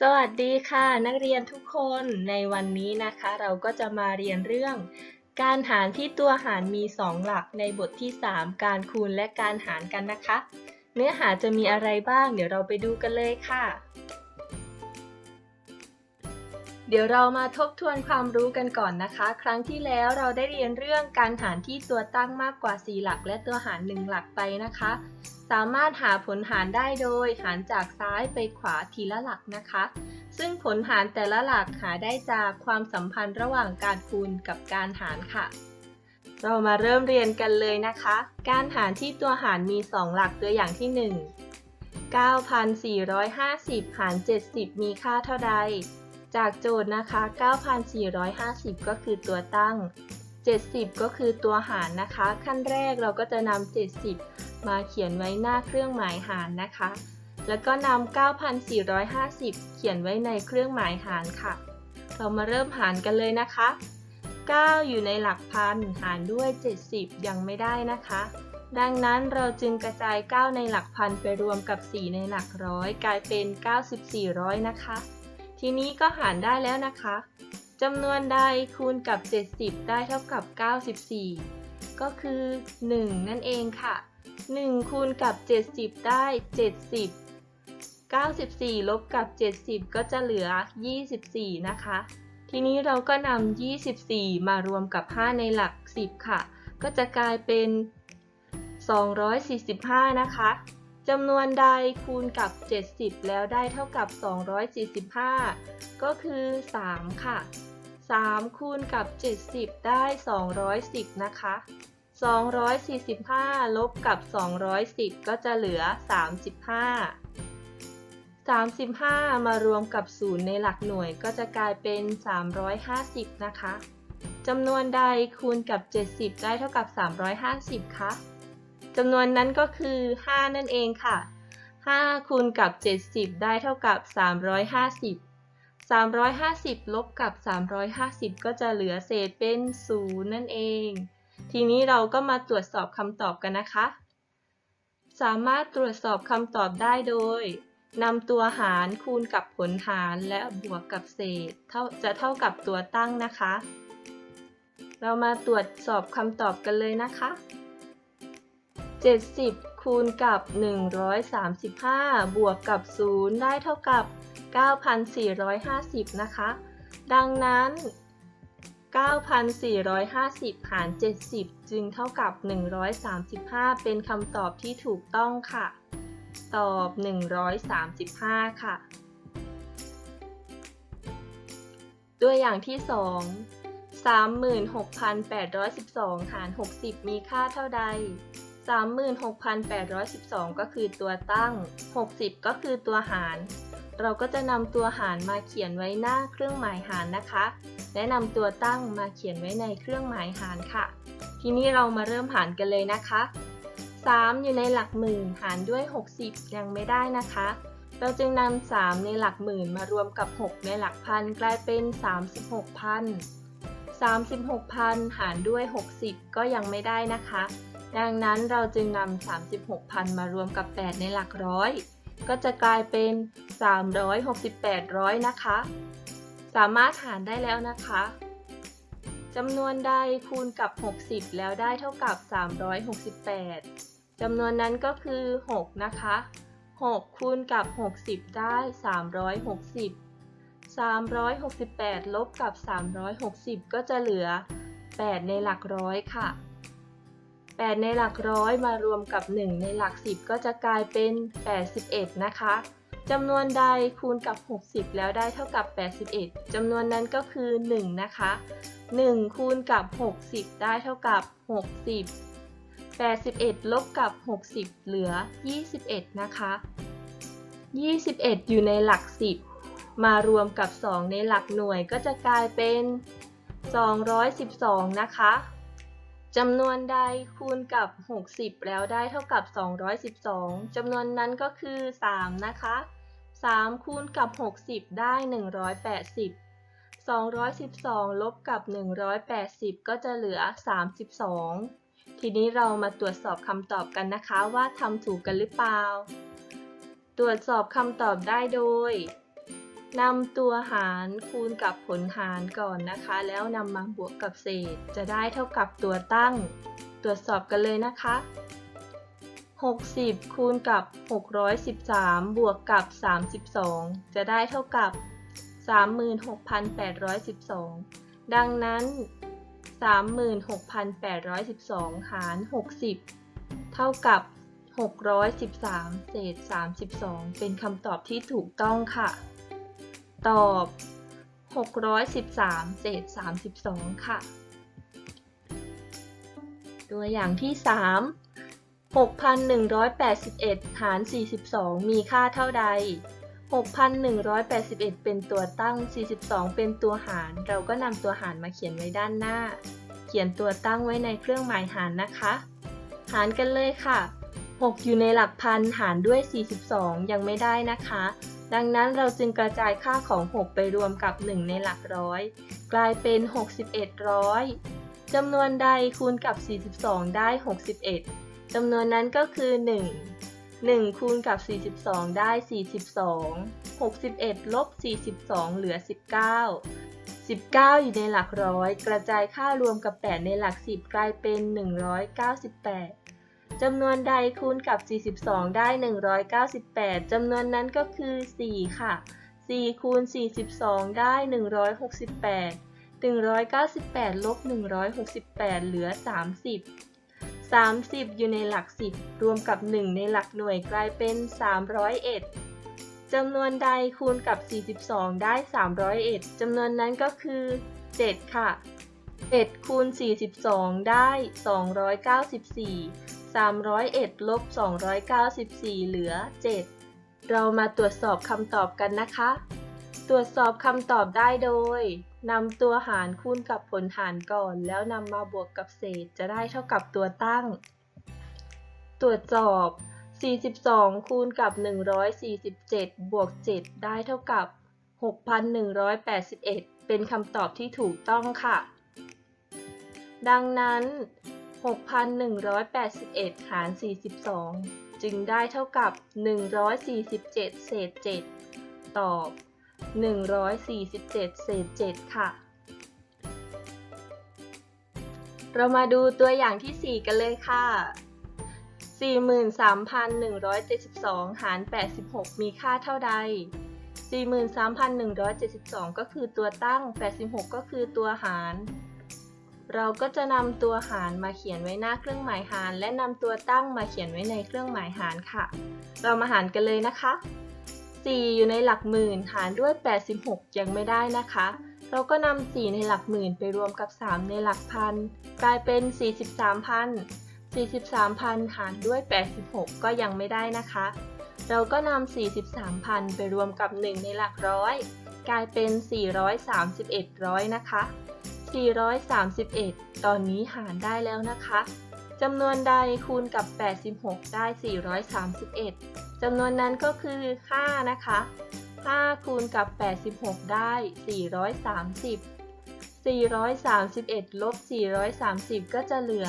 สวัสดีค่ะนักเรียนทุกคนในวันนี้นะคะ เราก็จะมาเรียนเรื่อง การหารที่ตัวหารมี 2 หลักในบทที่ 3 การคูณและการหารกันนะคะ เนื้อหาจะมีอะไรบ้าง เดี๋ยวเราไปดูกันเลยค่ะ เดี๋ยวเรามาทบทวนความรู้กันก่อนนะคะ ครั้งที่แล้วเราได้เรียนเรื่องการหารที่ตัวตั้งมากกว่า 4 หลัก และตัวหาร 1 หลักไปนะคะ สามารถหาผลหารได้โดยหารจากซ้ายไปขวาทีละหลักนะคะ ซึ่งผลหารแต่ละหลักหาได้จากความสัมพันธ์ระหว่างการคูณกับการหารค่ะ เรามาเริ่มเรียนกันเลยนะคะ การหารที่ตัวหารมี 2 หลักตัวอย่างที่ 1 9,450 หาร 70 มีค่าเท่าใด จากโจทย์นะคะ 9,450 ก็คือตัวตั้ง 70 ก็คือตัวหารนะคะ ขั้นแรกเราก็จะนำ70 มาเขียนไว้หน้าเครื่องหมายหารนะคะ แล้วก็นำ 9,450 เขียนไว้ในเครื่องหมายหารค่ะ เรามาเริ่มหารกันเลยนะคะ 9 อยู่ในหลักพันหารด้วย 70 ยังไม่ได้นะคะ ดังนั้นเราจึงกระจาย 9 ในหลักพันไปรวมกับ 4 ในหลักร้อย กลายเป็น 9400นะคะ ทีนี้ก็หารได้แล้วนะคะจำนวนใดคูณกับ 70 ได้เท่ากับ 94 ก็คือ 1 นั่นเองค่ะ 1คูณกับ 70 ได้ 70 94 ลบกับ 70 ก็จะเหลือ 24 นะคะ ทีนี้เราก็นำ 24 มารวมกับ 5 ในหลัก 10 ค่ะ ก็จะกลายเป็น 245 นะคะจำนวนใดคูณกับ 70 แล้วได้เท่ากับ 245 ก็คือ 3 ค่ะ 3 คูณกับ 70 ได้ 210 นะคะ 245 ลบกับ 210 ก็จะเหลือ 35 35 มารวมกับ 0 ในหลักหน่วยก็จะกลายเป็น 350 นะคะ จำนวนใดคูณกับ 70 ได้เท่ากับ 350 คะจำนวนนั้นก็คือ 5 นั่นเองค่ะ 5 คูณกับ 70 ได้เท่ากับ 350 350 ลบกับ 350 ก็จะเหลือเศษเป็น 0 นั่นเอง ทีนี้เราก็มาตรวจสอบคำตอบกันนะคะ สามารถตรวจสอบคำตอบได้โดยนำตัวหารคูณกับผลหารและบวกกับเศษเท่าจะเท่ากับตัวตั้งนะคะ เรามาตรวจสอบคำตอบกันเลยนะคะ 70 คูณกับ 135 บวกกับ 0 ได้เท่ากับ 9,450 นะคะ ดังนั้น 9,450 หาร 70 จึงเท่ากับ 135 เป็นคำตอบที่ถูกต้องค่ะ ตอบ 135 ค่ะ ตัวอย่างที่ 2 36,812 หาร 60 มีค่าเท่าใด 36,812 ก็คือตัวตั้ง 60 ก็คือตัวหาร เราก็จะนำตัวหารมาเขียนไว้หน้าเครื่องหมายหารนะคะ และนำตัวตั้งมาเขียนไว้ในเครื่องหมายหารค่ะ ทีนี้เรามาเริ่มหารกันเลยนะคะ 3 อยู่ในหลักหมื่นหารด้วย 60 ยังไม่ได้นะคะ เราจึงนำ3ในหลักหมื่นมารวมกับ 6 ในหลักพันกลายเป็น 36,000 36,000 หารด้วย 60 ก็ยังไม่ได้นะคะ ดังนั้นเราจึงนำ36,000 มารวมกับ 8 ในหลักร้อย ก็จะกลายเป็น 368ร้อยนะคะ สามารถหารได้แล้วนะคะจำนวนใดคูณกับ 60 แล้วได้เท่ากับ 368จำนวนนั้นก็คือ 6 นะคะ 6 คูณกับ 60 ได้ 360 368 ลบกับ 360 ก็จะเหลือ 8 ในหลักร้อยค่ะ 8 ในหลักร้อยมารวมกับ 1 ในหลัก 10 ก็จะกลายเป็น 81 นะคะจำนวนใดคูณกับ 60 แล้วได้เท่ากับ 81 จำนวนนั้นก็คือ 1 นะคะ 1 คูณกับ 60 ได้เท่ากับ 60 81 ลบกับ 60 เหลือ 21 นะคะ 21 อยู่ในหลัก 10 มารวมกับ 2 ในหลักหน่วยก็จะกลายเป็น 212 นะคะ จำนวนใดคูณกับ 60 แล้วได้เท่ากับ 212 จำนวนนั้นก็คือ 3 นะคะ 3 คูณกับ 60 ได้ 180 212 ลบกับ 180 ก็จะเหลือ 32 ทีนี้เรามาตรวจสอบคำตอบกันนะคะว่าทำถูกกันหรือเปล่า ตรวจสอบคำตอบได้โดย นำตัวหารคูณกับผลหารก่อนนะคะ แล้วนำมาบวกกับเศษ จะได้เท่ากับตัวตั้ง ตรวจสอบกันเลยนะคะ 60 คูณกับ 613 บวกกับ 32 จะได้เท่ากับ 36,812 ดังนั้น 36,812 หาร 60 เท่ากับ 613 เศษ 32 เป็นคำตอบที่ถูกต้องค่ะ ตอบ 613 เศษ 32 ค่ะ ตัวอย่างที่ 3 6,181 หาร 42 มีค่าเท่าใด 6,181 เป็นตัวตั้ง 42 เป็นตัวหาร เราก็นำตัวหารมาเขียนไว้ด้านหน้า เขียนตัวตั้งไว้ในเครื่องหมายหารนะคะ หารกันเลยค่ะ 6 อยู่ในหลักพันหารด้วย 42 ยังไม่ได้นะคะ ดังนั้นเราจึงกระจายค่าของ 6 ไปรวมกับ 1 ในหลักร้อย กลายเป็น 61ร้อยจำนวนใดคูณกับ 42 ได้ 61จำนวนนั้นก็คือ 1 1 คูณกับ 42 ได้ 42 61 ลบ 42 เหลือ 19 19 อยู่ในหลักร้อย กระจายค่ารวมกับ 8 ในหลัก 10 กลายเป็น 198 จำนวนใดคูณกับ 42 ได้ 198 จำนวนนั้นก็คือ 4 ค่ะ 4 คูณ 42 ได้ 168 198 ลบ 168 เหลือ 30 30 อยู่ในหลัก 10 รวมกับ 1 ในหลักหน่วยกลายเป็น 301 จำนวนใดคูณกับ 42 ได้ 301 จำนวนนั้นก็คือ 7 ค่ะ7คูณ42 ได้ 294 301ลบ294 เหลือ 7 เรามาตรวจสอบคำตอบกันนะคะ ตรวจสอบคำตอบได้โดยนำตัวหารคูณกับผลหารก่อน แล้วนำมาบวกกับเศษจะได้เท่ากับตัวตั้ง ตรวจสอบ 42 คูณกับ 147 บวก 7 ได้เท่ากับ 6,181 เป็นคำตอบที่ถูกต้องค่ะ ดังนั้น 6,181 หาร 42 จึงได้เท่ากับ 147 เศษ 7 ตอบ 147 เศษ 7 ค่ะ เรามาดูตัวอย่างที่ 4 กันเลยค่ะ 43,172 หาร 86 มีค่าเท่าใด 43,172 ก็คือตัวตั้ง 86 ก็คือตัวหาร เราก็จะนำตัวหารมาเขียนไว้หน้าเครื่องหมายหาร และนำตัวตั้งมาเขียนไว้ในเครื่องหมายหารค่ะ เรามาหารกันเลยนะคะ 4 อยู่ในหลักหมื่นหารด้วย 86 ยังไม่ได้นะคะ เราก็นำ4ในหลักหมื่นไปรวมกับ 3 ในหลักพันกลายเป็น 43,000 43,000 หารด้วย 86 ก็ยังไม่ได้นะคะ เราก็นำ43,000 ไปรวมกับ 1 ในหลักร้อย กลายเป็น 431ร้อยนะคะ 431 ตอนนี้หารได้แล้วนะคะจำนวนใดคูณกับ 86 ได้ 431 จำนวนนั้นก็คือ 5 นะคะ 5 คูณกับ 86 ได้ 430 431 ลบ 430 ก็จะเหลือ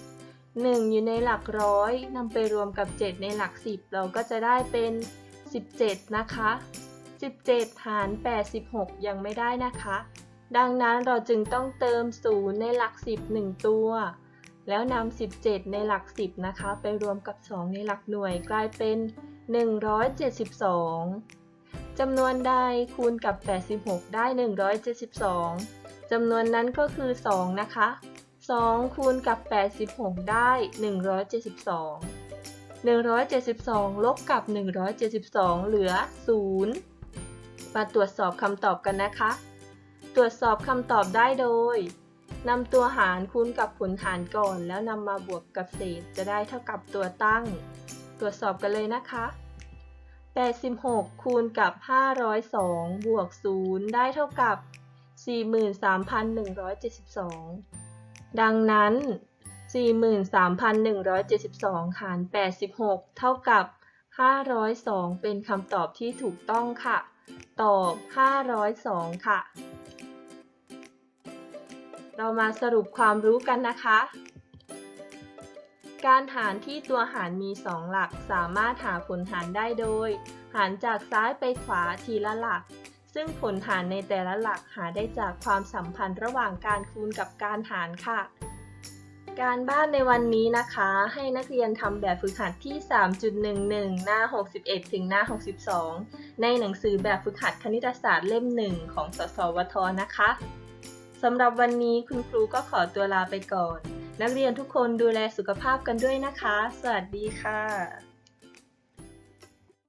1 1 อยู่ในหลักร้อยนำไปรวมกับ 7 ในหลัก 10 เราก็จะได้เป็น 17 นะคะ 17 หาร 86 ยังไม่ได้นะคะ ดังนั้นเราจึงต้องเติม 0 ในหลัก 10 1 ตัว แล้วนำ 17 ในหลัก 10 นะคะ ไปรวมกับ 2 ในหลักหน่วยกลายเป็น 172 จำนวนใดคูณกับ 86 ได้ 172 จำนวนนั้นก็คือ 2 นะคะ 2 คูณกับ 86 ได้ 172 172 ลบกับ 172 เหลือ 0 มาตรวจสอบคำตอบกันนะคะ ตรวจสอบคำตอบได้โดยนำตัวหารคูณกับผลหารก่อน แล้วนำมาบวกกับเศษจะได้เท่ากับตัวตั้ง ตรวจสอบกันเลยนะคะ 86 คูณกับ 502 บวก 0 ได้เท่ากับ 43,172 ดังนั้น 43,172 หาร 86 เท่ากับ 502 เป็นคำตอบที่ถูกต้องค่ะ ตอบ 502 ค่ะ เรามาสรุปความรู้กันนะคะ การหารที่ตัวหารมี 2 หลักสามารถหาผลหารได้โดย หารจากซ้ายไปขวาทีละหลัก ซึ่งผลหารในแต่ละหลักหาได้จากความสัมพันธ์ระหว่างการคูณกับการหารค่ะ การบ้านในวันนี้นะคะ ให้นักเรียนทำแบบฝึกหัดที่ 3.11 หน้า 61 ถึงหน้า 62 ในหนังสือแบบฝึกหัดคณิตศาสตร์เล่ม 1 ของสสวทนะคะ สำหรับวันนี้คุณครูก็ขอตัวลาไปก่อน นักเรียนทุกคนดูแลสุขภาพกันด้วยนะคะ สวัสดีค่ะ